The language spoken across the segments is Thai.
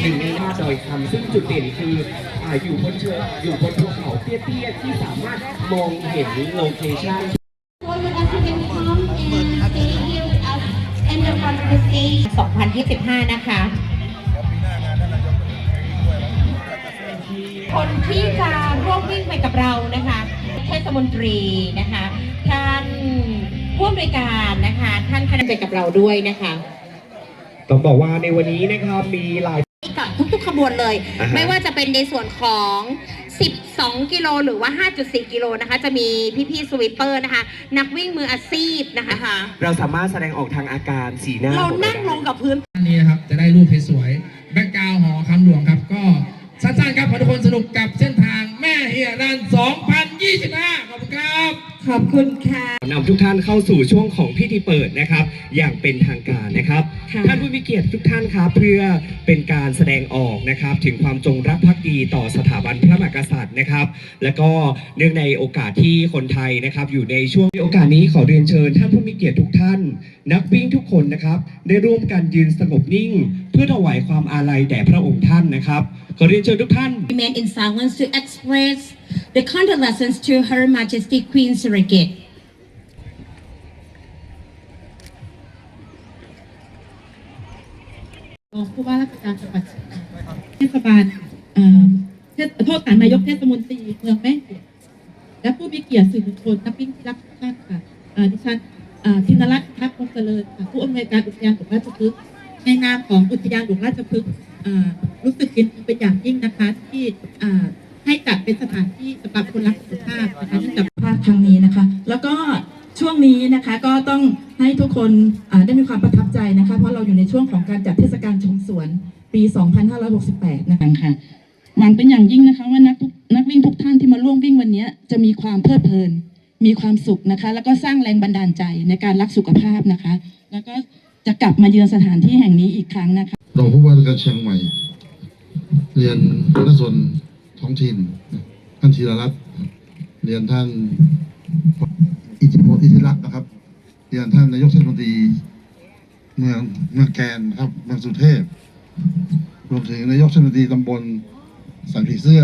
หนึ่งในวัดดอยคำซึ่งจุดเด่นคืออ่าอยู่บนเชิงอยู่บนภูเขาเตี้ยๆที่สามารถมองเห็นโลเคชั่น 2025 นะคะ คนที่จะร่วมวิ่งไปกับเรานะคะเทศมนตรีนะคะ ท่านผู้อำนวยการนะคะ ท่านคณะไปกับเราด้วยนะคะ ต้องบอกว่าในวันนี้นะครับมีหลาย กับทุกๆขบวนเลย อ่าฮะ ไม่ว่าจะเป็นในส่วนของ 12 กิโลหรือว่า 5.4 กิโลนะคะ จะมีพี่ๆสวิปเปอร์นะคะ นักวิ่งมืออาชีพนะคะ เราสามารถแสดงออกทางอาการสีหน้าเราของนั่งลงกับพื้นอันนี้นะครับจะได้รูปสวยๆแบ็กกราวหอคำหลวงครับ ก็สั้นๆครับขอทุกคนสนุกกับเส้นทางแม่เฮียรัน 2025ขอบ คุณครับ ขอบคุณค่ะนำทุกท่านเข้าสู่ช่วงของพิธีเปิดนะครับ อย่างเป็นทางการนะครับ ค่ะท่านผู้มีเกียรติทุกท่านครับ เพื่อเป็นการแสดงออกนะครับ ถึงความจงรักภักดีต่อสถาบันพระมหากษัตริย์นะครับ และก็เนื่องในโอกาสที่คนไทยนะครับ อยู่ในช่วงโอกาสนี้ขอเรียนเชิญท่านผู้มีเกียรติทุกท่าน นักวิ่งทุกคนนะครับ ได้ร่วมกันยืนสงบนิ่ง เพื่อถวายความอาลัยแด่พระองค์ท่านนะครับ ขอเรียนเชิญทุกท่าน remain in silence to express the condolences to Her Majesty Queen Surrogate. รองผู้ว่าราชการจังหวัดเชียงใหม่เทศบาลเอ่อเทศโทษฐานนายกเทศมนตรีเมืองแม่เียและผู้มีเกียรติสื่อมวลชนนักวิ่งที่รักทุกท่านค่ะดิฉันเอ่อธินรัตน์ทัพพงเจริญค่ะผู้อำนวยการอุทยานหลวงราชพฤกษ์ในนามของอุทยานหลวงราชพฤกษ์เอ่อรู้สึกยินดีเป็นอย่างยิ่งนะคะที่เอ่อ ให้จัดเป็นสถานที่สำหรับคนรักสุขภาพนะคะเนื่องจากภาคครั้งนี้นะคะ แล้วก็ช่วงนี้นะคะก็ต้องให้ทุกคนอ่าได้มีความประทับใจนะคะ เพราะเราอยู่ในช่วงของการจัดเทศกาลชมสวนปี 2568 นะคะค่ะหวังเป็นอย่างยิ่งนะคะว่านักทุกนักวิ่งทุกท่านที่มาร่วมวิ่งวันนี้จะมีความเพลิดเพลิน มีความสุขนะคะ แล้วก็สร้างแรงบันดาลใจในการรักสุขภาพนะคะ แล้วก็จะกลับมาเยือนสถานที่แห่งนี้อีกครั้งนะคะรองผู้ว่าราชการเชียงใหม่ เรียนหัวหน้าส่วน ท้องถิ่นท่านธีรรัตน์เรียนท่านอิทธิพลอิทธิรักษ์นะครับ เรียนท่านนายกเทศมนตรีเมืองเมืองแกนนะครับเมืองสุเทพรวมถึงนายกเทศมนตรีตำบลสันผีเสื้อ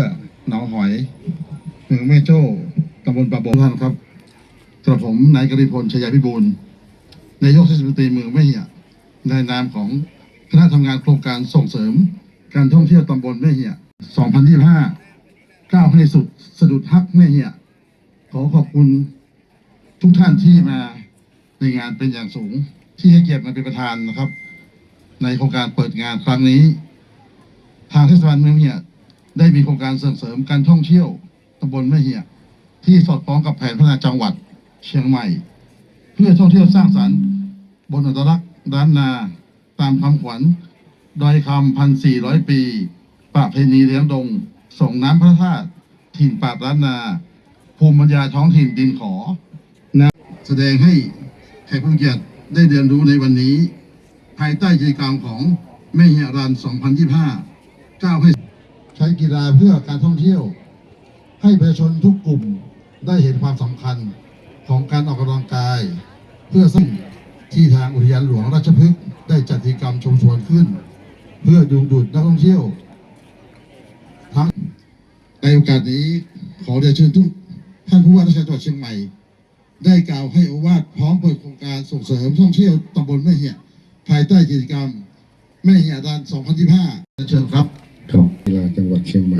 หนองหอยเมืองแม่โจ้ตำบลปะบงท่านครับกระผมนายกริพลชัยพิบูลนายกเทศมนตรีเมืองแม่เหี่ยในนามของคณะทำงานโครงการส่งเสริม การท่องเที่ยวตำบลแม่เหี่ย2025 ก้าวให้สุดสะดุดฮักแม่เหี่ยขอขอบคุณทุกท่านที่มาในงานเป็นอย่างสูง ที่ให้เกียรติมาเป็นประธานนะครับ ในโครงการเปิดงานครั้งนี้ ทางเทศบาลเมืองเหี่ยได้มีโครงการส่งเสริมการท่องเที่ยวตำบลแม่เหี่ยที่สอดคล้องกับแผนพัฒนาจังหวัดเชียงใหม่ เพื่อท่องเที่ยวสร้างสรรค์บนอัตลักษณ์ร้านนาตามคำขวัญดอยคำพันสี่ร้อยปีประเพณีเลี้ยงดง ส่งน้ำพระธาตุถิ่นปากร้านนา ภูมิปัญญาท้องถิ่นดินขอนะแสดงให้แขกผู้เกียรติได้เรียนรู้ในวันนี้ ภายใต้กิจกรรมของแม่เหียรัน 2025ก้าวให้ใช้กีฬาเพื่อการท่องเที่ยว ให้ประชาชนทุกกลุ่มได้เห็นความสำคัญของการออกกำลังกาย เพื่อซึ่งที่ทางอุทยานหลวงราชพฤกษ์ได้จัดกิจกรรมชมสวนขึ้น เพื่อดึงดูดนักท่องเที่ยว ในโอกาสนี้ขอเรียนเชิญทุกท่านผู้ว่าราชการจังหวัดเชียงใหม่ ได้กล่าวให้อวาทพร้อมเปิดโครงการส่งเสริมท่องเที่ยวตำบลแม่เหี่ยภายใต้กิจกรรมแม่เหี่ยดัน2025 เชิญครับครับกีฬาจังหวัดเชียงใหม่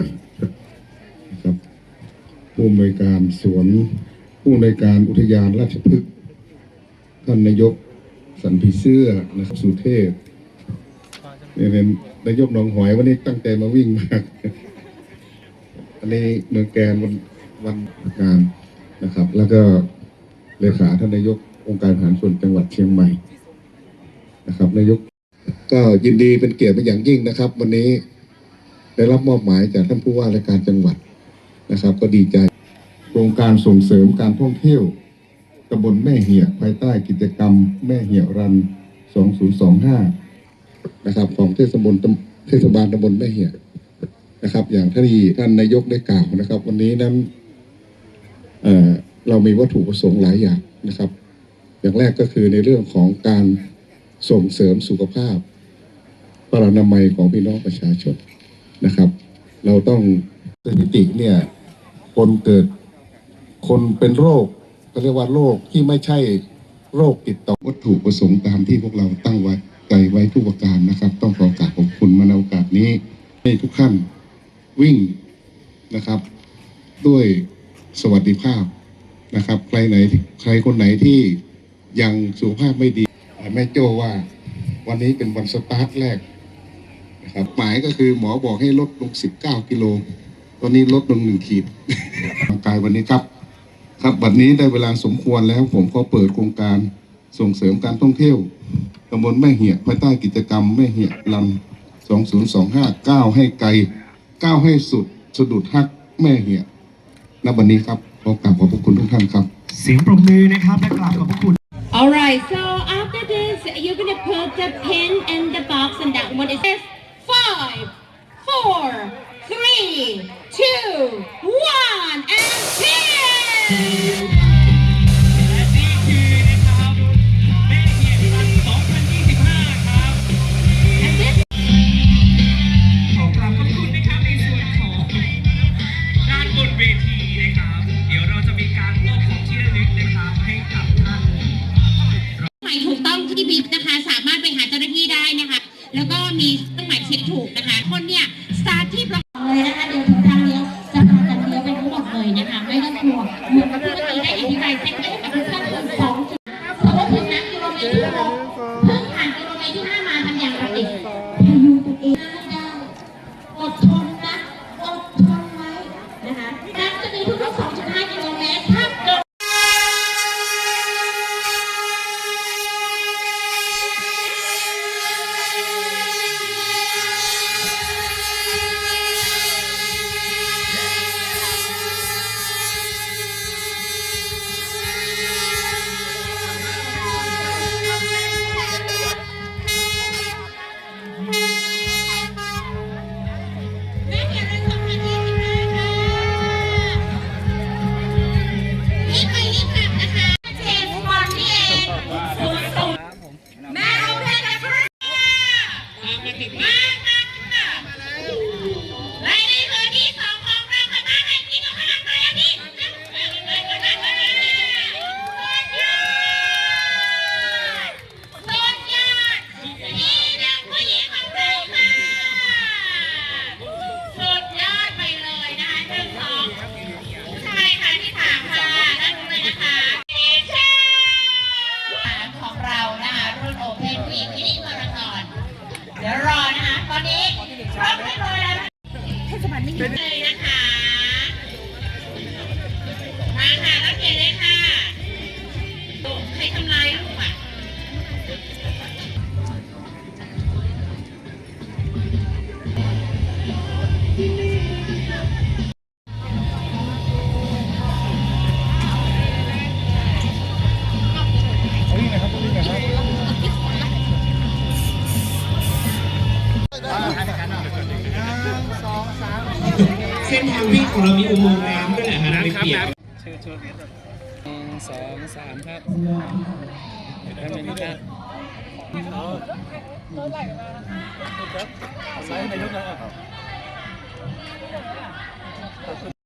นะครับผู้อำนวยการสวนผู้อำนวยการอุทยานราชพฤกษ์ท่านนายกสันพิเสื้อนะครับสุเทพนี่เป็นนายกหนองหอยวันนี้ตั้งใจมาวิ่งมาก อันนี้เมืองแกนวันวันงานนะครับ แล้วก็เลขาท่านนายกองค์การบริหารส่วนจังหวัดเชียงใหม่นะครับนายกก็ยินดีเป็นเกียรติเป็นอย่างยิ่งนะครับ วันนี้ได้รับมอบหมายจากท่านผู้ว่าราชการจังหวัดนะครับ ก็ดีใจโครงการส่งเสริมการท่องเที่ยวตำบลแม่เหี่ยภายใต้กิจกรรม แม่เหี่ยรัน 2025 นะครับ ของเทศบาลตำเทศบาลตำบลแม่เหี่ย นะครับ อย่างที่ท่านนายกได้กล่าวนะครับ วันนี้นั้นเเรามีวัตถุประสงค์หลายอย่างนะครับ อย่างแรกก็คือในเรื่องของการส่งเสริมสุขภาพพระอนามัยของพี่น้องประชาชนนะครับ เราต้องสถิติเนี่ยคนเกิดคนเป็นโรคเรียกว่าโรคที่ไม่ใช่โรคติดต่อวัตถุประสงค์ตามที่พวกเราตั้งไว้ใจไว้ทุกประการนะครับ ต้องขอกราบขอบคุณมาในโอกาสนี้ให้ทุกท่าน วิ่งนะครับ ด้วยสวัสดิภาพนะครับ ใครไหนใครคนไหนที่ยังสุขภาพไม่ดีแม่โจ้ว่าวันนี้เป็นวันสตาร์ทแรกนะครับหมายก็คือหมอบอกให้ลดลง 19 กิโล ตอนนี้ลดลงหนึ่งขีดร่างกายวันนี้ครับ ครับวันนี้ได้เวลาสมควรแล้วผมก็เปิดโครงการส่งเสริมการท่องเที่ยวตำบลแม่เหียภายใต้กิจกรรมแม่เหียลัน2025ก้าวให้ไกล ก้าวให้สุดสะดุดฮักแม่เหี่ยณวันนี้ครับขอกราบขอบพระคุณทุกท่านครับ เสียงปรบมือนะครับและกราบขอบพระคุณ Alright, so after this, you're gonna put the pin in the box and that one is five, four, three, two, one, and pin! เลยนะคะไม่ต้องกลัวเหมือนกับที่เมื่อกี้ได้อธิบายเส้นให้กับทุกท่านคือสอง น้ำด้วยแหะน้ำครับน้ำชื่อชุดหนึ่งสองสามครับเดี๋ยวทำเป็นครับใส่ในยุคนะ